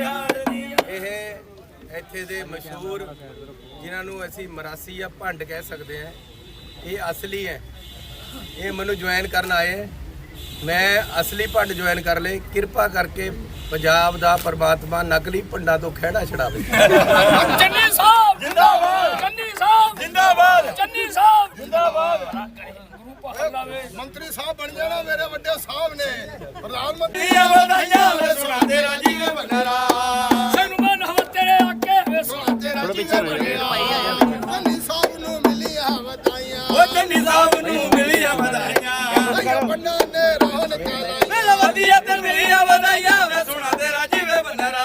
ਇਲਾਕੇ ਦੇ। ਮਸ਼ਹੂਰ ਜਿਨ੍ਹਾਂ ਨੂੰ ਅਸੀਂ ਮਰਾਸੀ ਜਾਂ ਭੰਡ ਕਹਿ ਸਕਦੇ ਹਾਂ ਇਹ ਅਸਲੀ ਹੈ। ਇਹ ਮੈਨੂੰ ਜੁਆਇਨ ਕਰਨ ਆਏ। ਮੈਂ ਅਸਲੀ ਭੰਡ ਜੁਆਇਨ ਕਰ ਲਏ। ਕਿਰਪਾ ਕਰਕੇ ਪੰਜਾਬ ਦਾ ਪਰਮਾਤਮਾ ਨਕਲੀ ਭੰਡਾਂ ਤੋਂ ਖਿਹੜਾ ਛਡਾਵੇ। ਚੰਨੀ ਸਾਹਿਬ! ਜਿੰਦਾਬਾਦ! ਚੰਨੀ ਸਾਹਿਬ! ਜਿੰਦਾਬਾਦ! ਚੰਨੀ ਸਾਹਿਬ! ਜਿੰਦਾਬਾਦ! ਮੰਤਰੀ ਸਾਹਿਬ ਬਣ ਜਾਣਾ ਮੇਰੇ ਵੱਡੇ ਸਾਹਿਬ ਨੇ। ਪ੍ਰਧਾਨ ਮੰਤਰੀ ਸੁਣ ਤੇਰਾ ਪਿੱਛੇ ਮੰਤਰੀ ਸਾਹਿਬ ਨੂੰ ਮਿਲੀਆਂ ਵਧਾਈਆਂ ਉਹ ਚੰਨੀ ਸਾਹਿਬ ਨੂੰ ਮਿਲੀਆਂ ਵਧਾਈਆਂ ਆਇਆ ਬੰਨਾ ਨੇ ਰੋਣ ਕਾਲਾ ਮੇਰਾ ਵਧੀਆ ਤੇ ਮਿਲੀਆਂ ਵਧਾਈਆਂ ਵੇ ਸੁਣਾਦੇ ਰਾਜੀ ਵੇ ਬੰਨਰਾ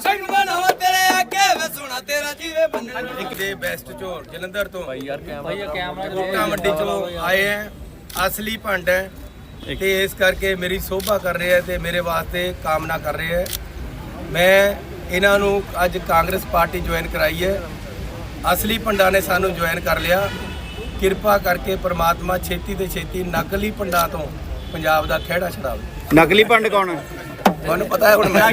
ਸਿੰਘ ਬਣਾਵਾ ਤੇਰੇ ਅੱਗੇ ਵੇ ਸੁਣਾ ਤੇਰਾ ਜੀਵੇ ਬੰਨਰਾ ਇੱਕ ਦੇ ਬੈਸਟ ਚੋਂ ਜਲੰਧਰ ਤੋਂ। ਭਾਈ ਯਾਰ ਕੈਮਰਾ ਮੰਡੀ ਚੋਂ ਆਏ ਹੈ ਅਸਲੀ ਭੰਡ ਹੈ। ਤੇ ਇਸ ਕਰਕੇ ਮੇਰੀ ਸੋਭਾ ਕਰ ਰਹੇ ਤੇ ਮੇਰੇ ਵਾਸਤੇ ਕਾਮਨਾ ਕਰ ਰਹੇ ਮੈਂ ਇਹਨਾਂ ਨੂੰ ਅੱਜ ਕਾਂਗਰਸ ਪਾਰਟੀ ਜੁਆਇਨ ਕਰਾਈ ਹੈ। ਅਸਲੀ ਭੰਡਾਂ ਨੇ ਸਾਨੂੰ ਜੁਆਇਨ ਕਰ ਲਿਆ। ਕਿਰਪਾ ਕਰਕੇ ਪ੍ਰਮਾਤਮਾ ਛੇਤੀ ਤੇ ਛੇਤੀ ਨਕਲੀ ਭੰਡਾਂ ਤੋਂ ਪੰਜਾਬ ਦਾ ਖਿਹੜਾ ਛਡਾਵੇ। ਨਕਲੀ ਪੰਡ ਕੌਣ ਹੈ? ਤੁਹਾਨੂੰ ਪਤਾ ਹੈ ਹੁਣ ਮੈਂ